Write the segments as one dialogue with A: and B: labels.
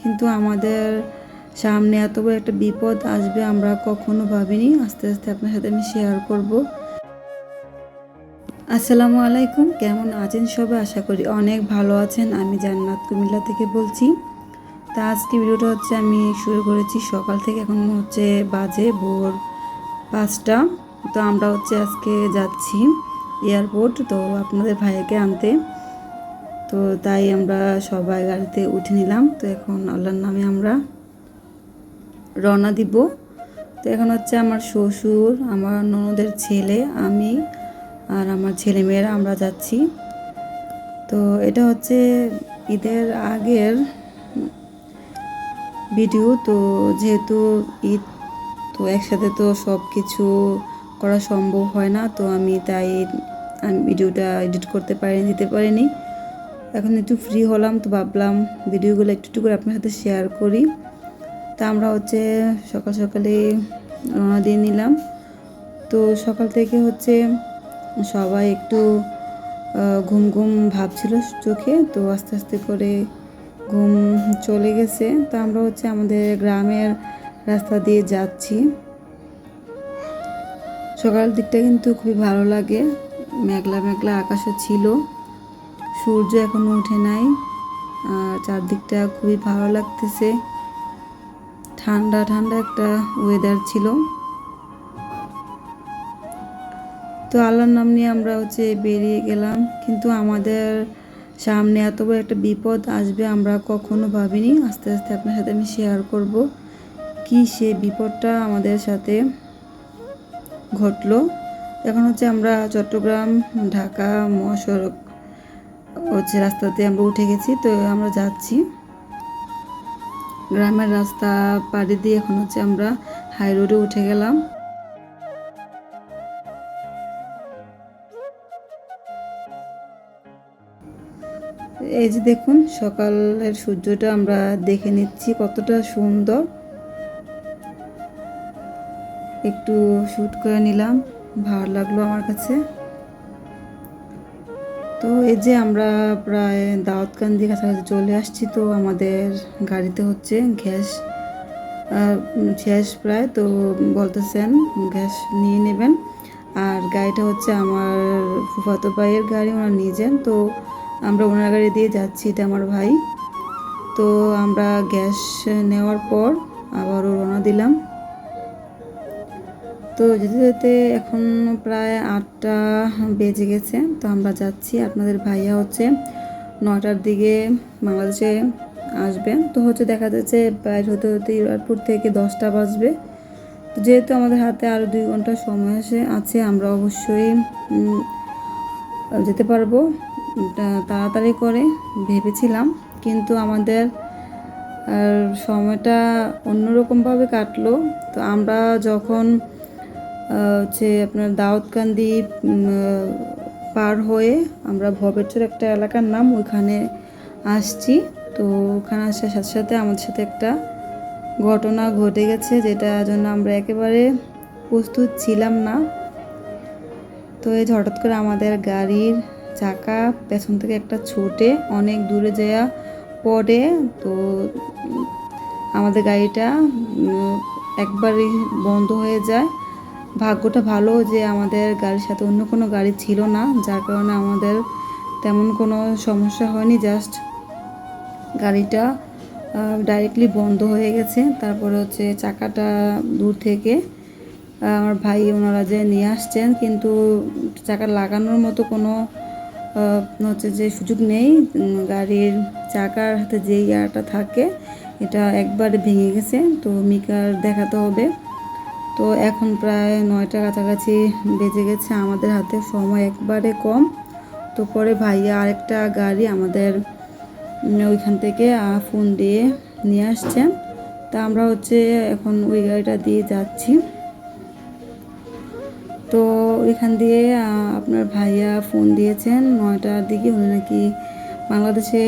A: কিন্তু আমাদের সামনে এত বড় একটা বিপদ আসবে আমরা কখনো ভাবিনি। আস্তে আস্তে আপনার সাথে আমি শেয়ার করব। আসসালামু আলাইকুম, কেমন আছেন সবাই? আশা করি অনেক ভালো আছেন। আমি জান্নাত কুমিল্লা থেকে বলছি। তা আজকে ভিডিওটা হচ্ছে আমি শুরু করেছি সকাল থেকে। এখন হচ্ছে বাজে ভোর পাঁচটা। তো আমরা হচ্ছে আজকে যাচ্ছি এয়ারপোর্ট তো আপনাদের ভাইয়াকে আনতে। তো তাই আমরা সবাই গাড়িতে উঠে নিলাম। তো এখন আল্লাহর নামে আমরা রওনা দিব। তো এখন হচ্ছে আমার শ্বশুর, আমার ননদের ছেলে, আমি আর আমার ছেলে মেয়েরা আমরা যাচ্ছি। তো এটা হচ্ছে ঈদের আগের ভিডিও। তো যেহেতু ঈদ, তো একসাথে তো সব কিছু করা সম্ভব হয় না। তো আমি তাই আমি ভিডিওটা এডিট করতে পারিনি দিতে পারিনি। এখন একটু ফ্রি হলাম তো ভাবলাম ভিডিওগুলো একটু একটু করে আপনার সাথে শেয়ার করি। তা আমরা হচ্ছে সকাল সকালে রওনা দিয়ে নিলাম। তো সকাল থেকে হচ্ছে সবাই একটু ঘুম ঘুম ভাবছিল চোখে, তো আস্তে আস্তে করে ঘুম চলে গেছে। তো আমরা হচ্ছে আমাদের গ্রামের রাস্তা দিয়ে যাচ্ছি। সকাল দিকটা কিন্তু খুবই ভালো লাগে। মেঘলা মেঘলা আকাশও ছিল। সূর্য এখনও উঠে নাই, আর চারদিকটা খুবই ভালো লাগতেছে। ঠান্ডা ঠান্ডা একটা ওয়েদার ছিল। তো আল্লাহর নাম নিয়ে আমরা হচ্ছে বেরিয়ে গেলাম, কিন্তু আমাদের সামনে এত বড় একটা বিপদ আসবে আমরা কখনো ভাবিনি। আস্তে আস্তে আপনার সাথে আমি শেয়ার করব কি সে বিপদটা আমাদের সাথে ঘটলো। এখন হচ্ছে আমরা চট্টগ্রাম, ঢাকা, মহাসড়ক হচ্ছে রাস্তাতে আমরা উঠে গেছি, তো আমরা যাচ্ছি। গ্রামের রাস্তা পাড়ি দিয়ে এখন হচ্ছে আমরা হাই রোডে উঠে গেলাম। এই যে দেখুন, সকালের সূর্যটা আমরা দেখে নিচ্ছি কতটা সুন্দর। একটু শ্যুট করে নিলাম ভালো লাগল আমার কাছে। তো এই যে আমরা প্রায় দাউদকান্দি কাছাকাছি চলে আসছি, তো আমাদের গাড়িতে হচ্ছে গ্যাস শেষ প্রায়। তো বলতেছেন গ্যাস নিয়ে নেবেন। আর গাড়িটা হচ্ছে আমার ফুফাতো ভাইয়ের গাড়ি, ওনার নিয়ে যান তো আমরা ওনার গাড়ি দিয়ে যাচ্ছি, এটা আমার ভাই। তো আমরা গ্যাস নেওয়ার পর আবারও রওনা দিলাম। তো যেতে যেতে এখন প্রায় আটটা বেজে গেছে, তো আমরা যাচ্ছি। আপনাদের ভাইয়া হচ্ছে নটার দিকে বাংলাদেশে আসবে। তো হচ্ছে দেখা যাচ্ছে বাইর হতে হতে এয়ারপোর্ট থেকে দশটা বাজবে। তো যেহেতু আমাদের হাতে আরও দুই ঘণ্টা সময় আসে, আছে, আমরা অবশ্যই যেতে পারব। তাড়াতাড়ি করে ভেবেছিলাম, কিন্তু আমাদের, আর সময়টা অন্যরকমভাবে কাটলো। তো আমরা যখন হচ্ছে আপনার দাউদকান্দি পার হয়ে আমরা ভবেরচর একটা এলাকার নাম ওইখানে আসছি। তো ওখানে আসার সাথে সাথে আমাদের সাথে একটা ঘটনা ঘটে গেছে যেটার জন্য আমরা একেবারে প্রস্তুত ছিলাম না। তো এই হঠাৎ করে আমাদের গাড়ির চাকা পেছন থেকে একটা ছোটে অনেক দূরে যাওয়া পড়ে, তো আমাদের গাড়িটা একবারই বন্ধ হয়ে যায়। ভাগ্যটা ভালো যে আমাদের গাড়ির সাথে অন্য কোনো গাড়ি ছিল না, যার কারণে আমাদের তেমন কোনো সমস্যা হয়নি জাস্ট গাড়িটা ডাইরেক্টলি বন্ধ হয়ে গেছে। তারপরে হচ্ছে চাকাটা দূর থেকে আমার ভাই ওনারা যে নিয়ে আসছেন, কিন্তু চাকা লাগানোর মতো কোনো হচ্ছে যে সুযোগ নেই। গাড়ির চাকার হাতে যে ইয়াটা থাকে, এটা একবারে ভেঙে গেছে। তো মিকার দেখাতে হবে। তো এখন প্রায় নয়টা কাছাকাছি বেজে গেছে আমাদের হাতে, সময় একবারে কম। তো পরে ভাইয়া আরেকটা গাড়ি আমাদের ওইখান থেকে ফোন দিয়ে নিয়ে আসছেন তা আমরা হচ্ছে এখন ওই গাড়িটা দিয়ে যাচ্ছি। তো ওইখান দিয়ে আপনার ভাইয়া ফোন দিয়েছেন, নয়টার দিকে উনি নাকি বাংলাদেশে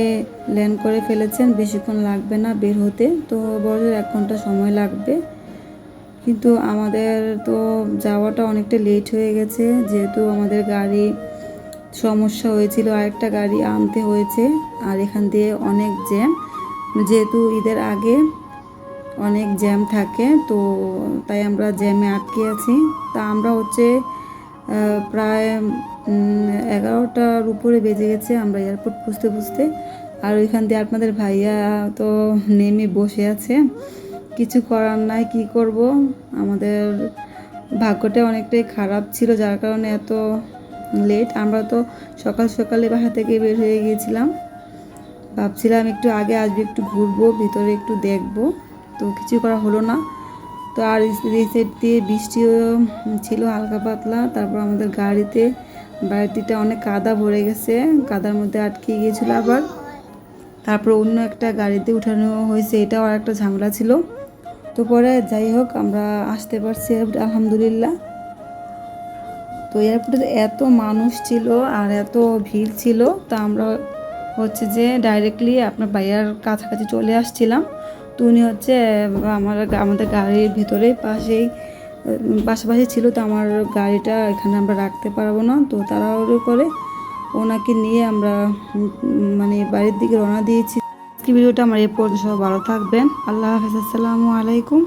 A: ল্যান্ড করে ফেলেছেন, বেশিক্ষণ লাগবে না বের হতে। তো বড় এক ঘণ্টা সময় লাগবে। কিন্তু আমাদের তো যাওয়াটা অনেকটা লেট হয়ে গেছে, যেহেতু আমাদের গাড়ি সমস্যা হয়েছিল, আরেকটা গাড়ি আনতে হয়েছে, আর এখান দিয়ে অনেক জ্যাম যেহেতু ঈদের আগে অনেক জ্যাম থাকে, তো তাই আমরা জ্যামে আটকে আছি। তা আমরা হচ্ছে প্রায় এগারোটার উপরে বেজে গেছে আমরা এয়ারপোর্ট বুঝতে বুঝতে আর ওইখান দিয়ে আপনাদের ভাইয়া তো নেমে বসে আছে। কিছু করার নাই, কি করব? আমাদের ভাগ্যটা অনেকটাই খারাপ ছিল, যার কারণে এত লেট আমরা তো সকাল সকালে বাসা থেকে বের হয়ে গিয়েছিলাম। ভাবছিলাম একটু আগে আসবে, একটু ঘুরবো, ভিতরে একটু দেখব। তো কিছু করা হলো না। তো আর সাইড দিয়ে বৃষ্টিও ছিল, হালকা পাতলা। তারপর আমাদের গাড়িতে বাড়িটিটা অনেক কাদা ভরে গেছে। কাদার মধ্যে আটকে গিয়েছিল আবার। তারপর অন্য একটা গাড়িতে উঠানো হয়েছে, এটাও আর একটা ঝামেলা ছিল। তো পরে যাই হোক, আমরা আসতে পারছি আলহামদুলিল্লাহ। তো এয়ারপোর্টে এত মানুষ ছিল আর এত ভিড় ছিল, তা আমরা হচ্ছে যে ডাইরেক্টলি আপনার বাইয়ার কাছাকাছি চলে আসছিলাম। তো উনি হচ্ছে, আমার আমাদের গাড়ির ভিতরে পাশেই, পাশাপাশি ছিল, তো আমার গাড়িটা এখানে আমরা রাখতে পারব না। তো তাড়াহুড়ো করে ওনাকে নিয়ে আমরা মানে বাড়ির দিকে রওনা দিয়েছি। আজকের ভিডিওটা আমার এ পর্যন্ত ভালো থাকবেন। আল্লাহ হাফিজ আসসালামু আলাইকুম।